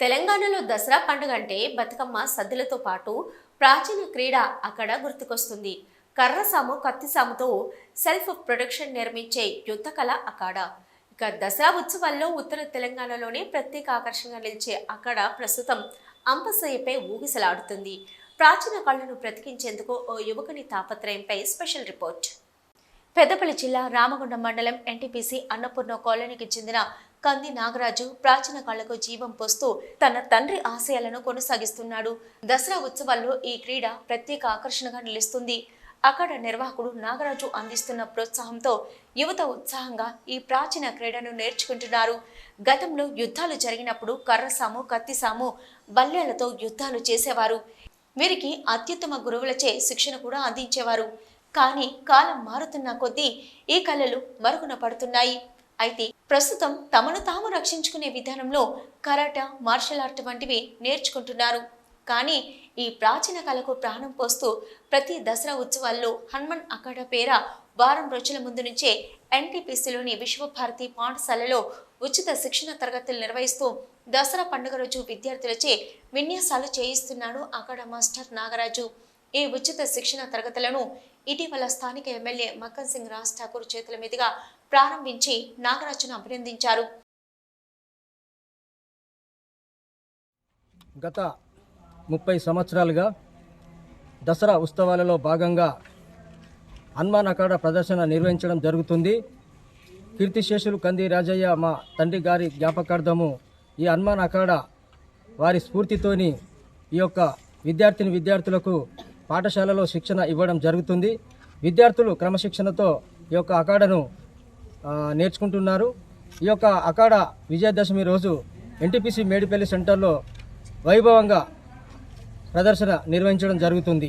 తెలంగాణలో దసరా పండుగ అంటే బతుకమ్మ సద్దులతో పాటు ప్రాచీన క్రీడ అక్కడ గుర్తుకొస్తుంది. కర్రసాము కత్తిసాముతో సెల్ఫ్ ప్రొడక్షన్ నిర్మించే యుద్ధ కళ అక్కడ. ఇక దసరా ఉత్సవాల్లో ఉత్తర తెలంగాణలోనే ప్రత్యేక ఆకర్షణగా నిలిచే అక్కడ ప్రస్తుతం అంబసయ్యపై ఊగిసలాడుతుంది. ప్రాచీన కళను బ్రతికించేందుకు ఓ యువకుని తాపత్రయంపై స్పెషల్ రిపోర్ట్. పెద్దపల్లి జిల్లా రామగుండం మండలం ఎన్టీపీసీ అన్నపూర్ణ కాలనీకి చెందిన కంది నాగరాజు ప్రాచీన కళకు జీవం పోస్తూ తన తండ్రి ఆశయాలను కొనసాగిస్తున్నాడు. దసరా ఉత్సవాల్లో ఈ క్రీడ ప్రత్యేక ఆకర్షణగా నిలుస్తుంది. అక్కడ నిర్వాహకుడు నాగరాజు అందిస్తున్న ప్రోత్సాహంతో యువత ఉత్సాహంగా ఈ ప్రాచీన క్రీడను నేర్చుకుంటున్నారు. గతంలో యుద్ధాలు జరిగినప్పుడు కర్రసాము కత్తిసాము బల్లేలతో యుద్ధాలు చేసేవారు. వీరికి అత్యుత్తమ గురువులచే శిక్షణ కూడా అందించేవారు. కానీ కాలం మారుతున్న కొద్దీ ఈ కళలు మరుగున పడుతున్నాయి. అయితే ప్రస్తుతం తమను తాము రక్షించుకునే విధానంలో కరాటా మార్షల్ ఆర్ట్ వంటివి నేర్చుకుంటున్నారు. కానీ ఈ ప్రాచీన కళకు ప్రాణం పోస్తూ ప్రతి దసరా ఉత్సవాల్లో హనుమన్ అఖాడ పేర వారం రోజుల ముందు నుంచే ఎన్టీపీసీలోని విశ్వభారతి పాఠశాలలో ఉచిత శిక్షణ తరగతులు నిర్వహిస్తూ దసరా పండుగ రోజు విద్యార్థులచే విన్యాసాలు చేయిస్తున్నాడు అక్కడ మాస్టర్ నాగరాజు. ఈ ఉచిత శిక్షణ తరగతులను ఇటీవల స్థానిక ఎమ్మెల్యే మక్కన్ సింగ్ రాజ్ ఠాకూర్ చేతుల మీదుగా ప్రారంభించి నాగరాజును అభినందించారు. గత ముప్పై సంవత్సరాలుగా దసరా ఉత్సవాలలో భాగంగా హనుమాన్ అఖాడ ప్రదర్శన నిర్వహించడం జరుగుతుంది. కీర్తిశేషులు కంది రాజయ్య మా తండ్రి గారి జ్ఞాపకార్థము ఈ హనుమాన్ అఖాడ వారి స్ఫూర్తితోని ఈ యొక్క విద్యార్థిని విద్యార్థులకు పాఠశాలలో శిక్షణ ఇవ్వడం జరుగుతుంది. విద్యార్థులు క్రమశిక్షణతో ఈ యొక్క అఖాడను నేర్చుకుంటున్నారు. ఈ యొక్క అఖాడ విజయదశమి రోజు ఎన్టీపీసీ మేడిపల్లి సెంటర్లో వైభవంగా ప్రదర్శన నిర్వహించడం జరుగుతుంది.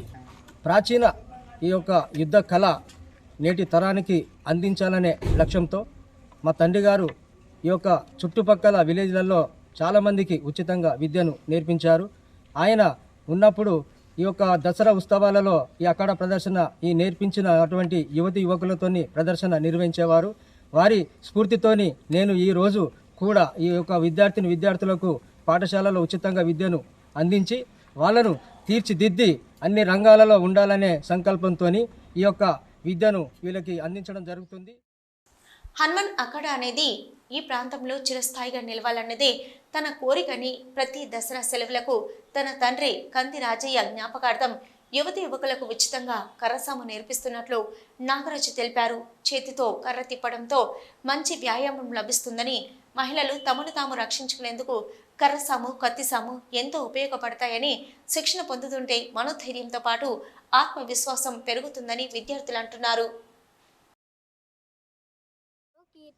ప్రాచీన ఈ యొక్క యుద్ధ కళ నేటి తరానికి అందించాలనే లక్ష్యంతో మా తండ్రి గారు ఈ యొక్క చుట్టుపక్కల విలేజ్లలో చాలామందికి ఉచితంగా విద్యను నేర్పించారు. ఆయన ఉన్నప్పుడు ఈ యొక్క దసరా ఉత్సవాలలో ఈ అక్కడ ప్రదర్శన ఈ నేర్పించిన అటువంటి యువతి యువకులతోని ప్రదర్శన నిర్వహించేవారు. వారి స్ఫూర్తితోని నేను ఈ రోజు కూడా ఈ యొక్క విద్యార్థిని విద్యార్థులకు పాఠశాలలో ఉచితంగా విద్యను అందించి వాళ్ళను తీర్చిదిద్ది అన్ని రంగాలలో ఉండాలనే సంకల్పంతో ఈ యొక్క విద్యను వీళ్ళకి అందించడం జరుగుతుంది. హనుమాన్ అఖాడా అనేది ఈ ప్రాంతంలో చిరస్థాయిగా నిలవాలన్నదే తన కోరికని ప్రతి దసరా సెలవులకు తన తండ్రి కంది రాజయ్య జ్ఞాపకార్థం యువతి యువకులకు ఉచితంగా కర్రసాము నేర్పిస్తున్నట్లు నాగరాజు తెలిపారు. చేతితో కర్ర తిప్పడంతో మంచి వ్యాయామం లభిస్తుందని మహిళలు తమను తాము రక్షించుకునేందుకు కర్రసాము కత్తిసాము ఎంతో ఉపయోగపడతాయని శిక్షణ పొందుతుంటే మనోధైర్యంతో పాటు ఆత్మవిశ్వాసం పెరుగుతుందని విద్యార్థులు అంటున్నారు.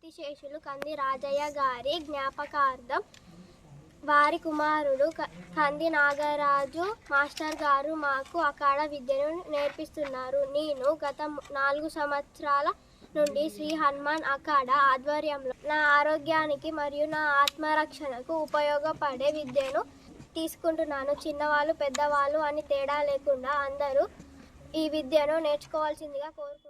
కీర్తిశేషులు కంది రాజయ్య గారి జ్ఞాపకార్థం వారి కుమారుడు క- కంది నాగరాజు మాస్టర్ గారు మాకు అకాడ విద్యను నేర్పిస్తున్నారు. నేను గత నాలుగు సంవత్సరాల నుండి శ్రీ హనుమాన్ అకాడ ఆధ్వర్యంలో నా ఆరోగ్యానికి మరియు నా ఆత్మరక్షణకు ఉపయోగపడే విద్యను తీసుకుంటున్నాను. చిన్నవాళ్ళు పెద్దవాళ్ళు అని తేడా లేకుండా అందరూ ఈ విద్యను నేర్చుకోవాల్సిందిగా కోరుకుంటున్నాను.